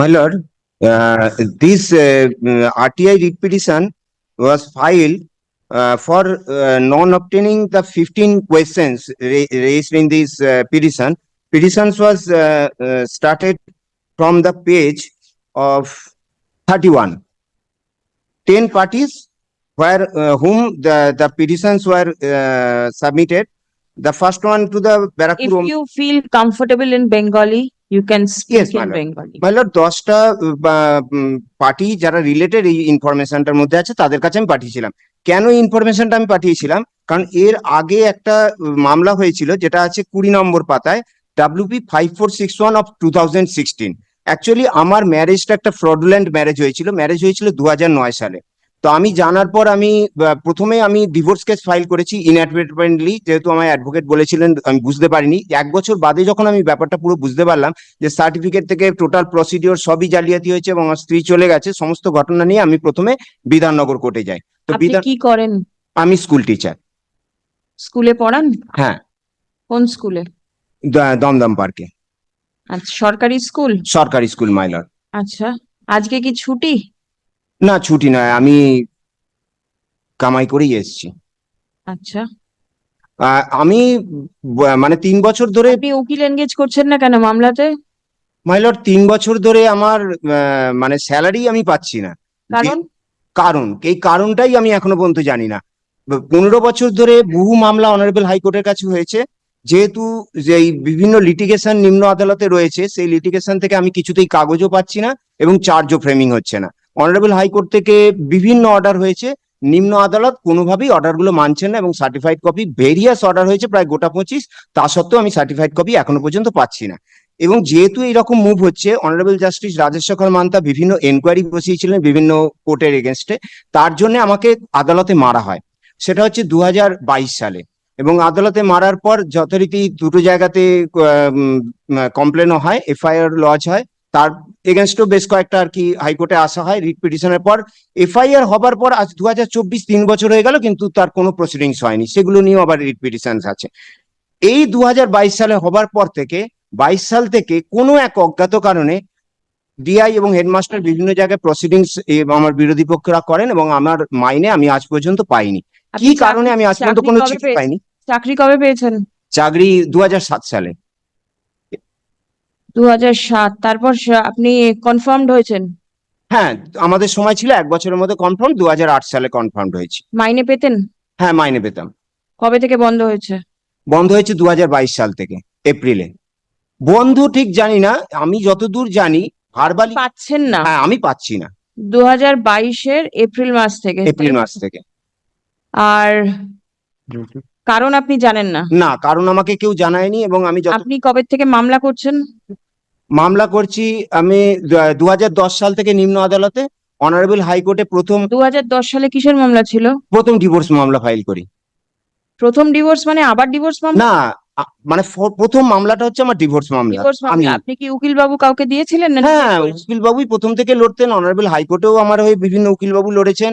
My lord, uh, this uh, mm, RTI writ petition was filed uh, for uh, non-obtaining the fifteen questions ra- raised in this uh, petition. Petitions was uh, uh, started from the page of thirty-one. Ten parties where uh, whom the the petitions were uh, submitted. The first one to the If Barakpur. you feel comfortable in Bengali, you can Yes, speak in madam. Bengali. দশটা party যারা related এই ইনফরমেশনটার মধ্যে আছে তাদের কাছে আমি পাঠিয়েছিলাম। কেন ইনফরমেশনটা আমি পাঠিয়েছিলাম? কারণ এর আগে একটা মামলা হয়েছিল যেটা আছে কুড়ি নম্বর পাতায় W P five four six one of two thousand sixteen actually আমার ম্যারেজটা একটা ফ্রডুল্যান্ড ম্যারেজ হয়েছিল। ম্যারেজ হয়েছিল দু নয় সালে। তো আমি জানার পর আমি প্রথমে আমি ডিভোর্স কেস ফাইল করেছি ইনঅ্যাডভার্টেন্টলি যেহেতু আমার অ্যাডভোকেট বলেছিলেন আমি বুঝতে পারিনি এক বছর বাদে যখন আমি ব্যাপারটা পুরো বুঝতে পারলাম যে সার্টিফিকেট থেকে টোটাল প্রসিডিওর সবই জালিয়াতি হয়েছে এবং আমার স্ত্রী চলে গেছে সমস্ত ঘটনা নিয়ে আমি প্রথমে বিধাননগর কোর্টে যাই তো বিধান কি করেন? আমি স্কুল টিচার স্কুলে পড়ান? হ্যাঁ কোন স্কুলে? দমদম পার্কে আচ্ছা সরকারি স্কুল? সরকারি স্কুল মাইলর আচ্ছা আজকে কি ছুটি? না ছুটি নয় আমি কামাই করেই এসেছি। আচ্ছা। আহ, আমি ব- মানে তিন বছর ধরে আপনি উকিল এনগেজ করছেন না কেন মামলাতে? মাইলর তিন বছর ধরে আমার আহ, মানে স্যালারি আমি পাচ্ছি না। কারণ? কারণ এই কারণটাই আমি এখনও পর্যন্ত জানি না। ব- পনেরো বছর ধরে বহু মামলা অনারেবল হাইকোর্টের কাছে হয়েছে। যেহেতু যে এই বিভিন্ন লিটিগেশন নিম্ন আদালতে রয়েছে সেই লিটিগেশন থেকে আমি কিছুতেই কাগজও পাচ্ছি না এবং চার্জও ফ্রেমিং হচ্ছে না। অনারেবল হাইকোর্ট থেকে বিভিন্ন অর্ডার হয়েছে। নিম্ন আদালত কোনোভাবেই অর্ডারগুলো মানছে না এবং সার্টিফাইড কপি ভেরিয়াস অর্ডার হয়েছে, প্রায় গোটা পঁচিশ। তা সত্ত্বেও আমি সার্টিফাইড কপি এখনও পর্যন্ত পাচ্ছি না। এবং যেহেতু এইরকম মুভ হচ্ছে অনারেবল জাস্টিস রাজেশ শেখর মান্তা বিভিন্ন এনকোয়ারি বসিয়েছিলেন বিভিন্ন কোর্টের এগেনস্টে তার জন্য আমাকে আদালতে মারা হয়। সেটা হচ্ছে দু হাজার বাইশ সালে। এবং আদালতে মারার পর যথারীতি দুটো জায়গাতে কমপ্লেনও হয় এফআইআর লজ হয়। তার এগেনস্টও বেশ কয়েকটা আর কি হাইকোর্টে আসা হয় রিট পিটিশনের পর। এফআইআর হবার পর আজ দু তিন বছর হয়ে গেল কিন্তু তার কোনো প্রসিডিংস হয়নি। সেগুলো নিয়েও আবার রিট পিটিশনস আছে। এই দুই হাজার বাইশ সালে হবার পর থেকে বাইশ সাল থেকে কোনো এক অজ্ঞাত কারণে ডিআই এবং হেডমাস্টার বিভিন্ন জায়গায় প্রসিডিংস আমার বিরোধী পক্ষরা করেন এবং আমার মাইনে আমি আজ পর্যন্ত পাইনি। কি কারণে আমি আজ পর্যন্ত কোনো চিঠি পাইনি? চাকরি কবে পেয়েছেন? চাকরি দু হাজার সাত সালে। দু সাত তারপর আপনি কনফার্মড হয়েছেন? হ্যাঁ আমাদের সময় ছিল এক বছরের মধ্যে কনফার্ম দুহাজার আট সালে কনফার্ম হয়েছে। মাইনে পেতেন? হ্যাঁ মাইনে পেতাম। কবে থেকে বন্ধ হয়েছে? বন্ধ হয়েছে দু হাজার বাইশ সাল থেকে এপ্রিলে। বন্ধু ঠিক জানি না আমি যতদূর জানি ভার্বালি পাচ্ছেন না। হ্যাঁ আমি পাচ্ছি না। দু হাজার বাইশের এপ্রিল মাস থেকে। এপ্রিল মাস থেকে। আর কারণ আপনি জানেন না। না কারণ আমাকে কেউ জানায়নি এবং আমি যত আপনি কবে থেকে মামলা করছেন? মামলা করছি আমি দুহাজার দশ সাল থেকে নিম্ন আদালতে অনারেবল হাইকোর্টে প্রথম দু সালে কিসের মামলা ছিল? প্রথম ডিভোর্স মামলা ফাইল করি। প্রথম ডিভোর্স মানে আবার ডিভোর্স মামলা? না আ- মানে ফ- প্রথম মামলাটা হচ্ছে আমার ডিভোর্স মামলা। ডিভোর্স আমি মামলা আপনি কি উকিল বাবু কাউকে দিয়েছিলেন না হ্যাঁ উকিল বাবুই প্রথম থেকে লড়তেন অনারেবল হাইকোর্টেও আমার হয়ে বিভিন্ন উকিল বাবু লড়েছেন।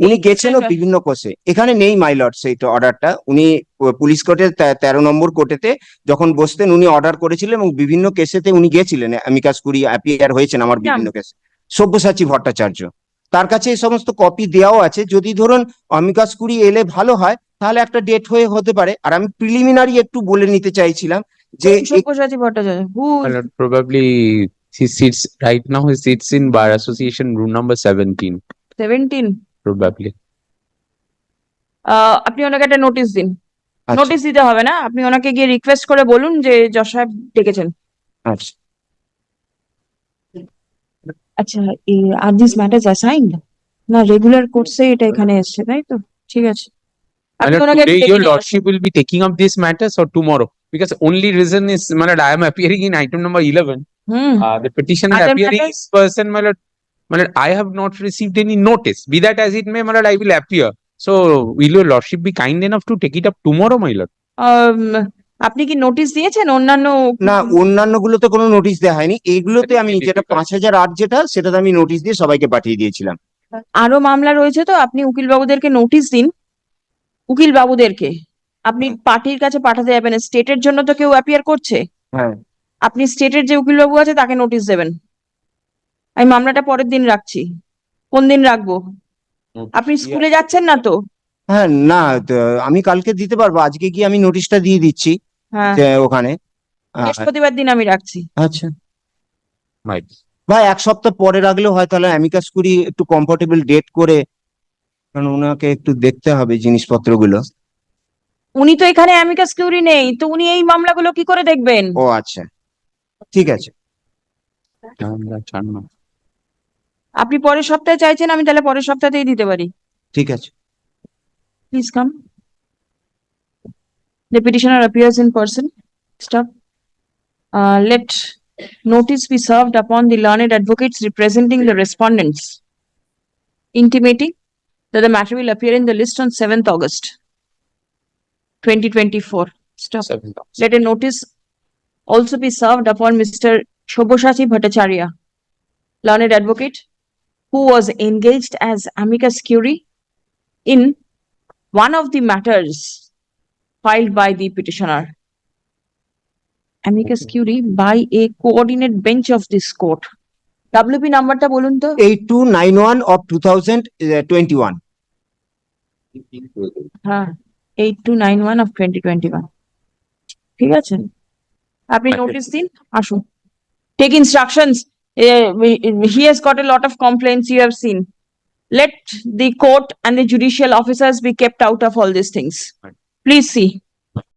উনি গেছেনও বিভিন্ন কোষে এখানে নেই মাইলট সেই অর্ডারটা। উনি পুলিশ কোর্টের তেরো নম্বর কোর্টেতে যখন বসতেন উনি অর্ডার করেছিলেন এবং বিভিন্ন কেসেতে উনি গেছিলেন। আমি কাজ করি অ্যাপিয়ার হয়েছেন আমার বিভিন্ন কেসে। সব্যসাচী ভট্টাচার্য। তার কাছে এই সমস্ত কপি দেওয়াও আছে। যদি ধরুন অমিকাস কুড়ি এলে ভালো হয় তাহলে একটা ডেট হয়ে হতে পারে। আর আমি প্রিলিমিনারি একটু বলে নিতে চাইছিলাম যে Sabyasachi Bhattacharya? Who probably she sits right now he sits in bar association room number 17 17 probably আপনি ওনাকে একটা নোটিশ দিন। নোটিশ দিতে হবে না। আপনি ওনাকে গিয়ে রিকোয়েস্ট করে বলুন যে জশ সাহেব ডেকেছেন। আচ্ছা। আচ্ছা এই আর দিস ম্যাটার অ্যাসাইন্ড না রেগুলার কোর্সে এটা এখানে এসেছে তাই তো? ঠিক আছে। আপনি ওনাকে today your lordship will be taking up this matters or tomorrow because only reason is মানে I am appearing in item number 11 hmm. The petition is person মানে My lord, I have not received any notice. Be that as it may, my lord, I will appear. So will your lordship be kind enough to take it up tomorrow, my lord? Um, আপনি কি notice দিয়েছেন? অন্যান্য না অন্যান্য গুলোতে কোনো notice দেওয়া হয়নি। এইগুলোতে আমি যেটা পাঁচ হাজার আট যেটা সেটাতে আমি নোটিশ দিয়ে সবাইকে পাঠিয়ে দিয়েছিলাম। আরও মামলা রয়েছে তো? আপনি উকিল বাবুদেরকে নোটিশ দিন। উকিল বাবুদেরকে আপনি পার্টির কাছে পাঠাতে যাবেন। স্টেটের জন্য তো কেউ অ্যাপিয়ার করছে। হ্যাঁ। আপনি স্টেটের যে উকিল বাবু আছে তাকে নোটিশ দেবেন। আমি মামলাটা পরের দিন রাখছি। কোন দিন রাখব? আপনি স্কুলে যাচ্ছেন না তো? হ্যাঁ না আমি কালকে দিতে পারব। আজকে গিয়ে আমি নোটিশটা দিয়ে দিচ্ছি হ্যাঁ। ওখানে। বৃহস্পতিবার দিন আমি রাখছি। আচ্ছা। ভাই এক সপ্তাহ পরে রাখলেও হয় তাহলে অ্যামিকাস কুরি একটু কমফোর্টেবল ডেট করে কারণ ওনাকে একটু দেখতে হবে জিনিসপত্রগুলো। উনি তো এখানে অ্যামিকাস কিউরি নেই তো উনি এই মামলাগুলো কি করে দেখবেন? ও আচ্ছা। ঠিক আছে. আপনি পরের সপ্তাহে চাইছেন আমি তাহলে পরের সপ্তাহতেই দিতে পারি ঠিক আছে Please come. The petitioner appears in person. Stop. Uh, let notice be served upon the learned advocates representing the respondents, intimating that the matter will appear in the list on seventh August, twenty twenty-four. Stop. Let a notice also be served upon Mr. Shoboshachi Bhattacharya, learned advocate, who was engaged as amicus curiae in one of the matters filed by the petitioner. Amicus curiae by a coordinate bench of this court. WP নাম্বারটা বলুন তো eight two nine one of two thousand twenty one হ্যাঁ eight two nine one of twenty twenty one ঠিক আছে আপনি Okay. Notice দিন আসুন take instructions he has got a lot of complaints you have seen. Let the court and the judicial officers be kept out of all these things. Please see.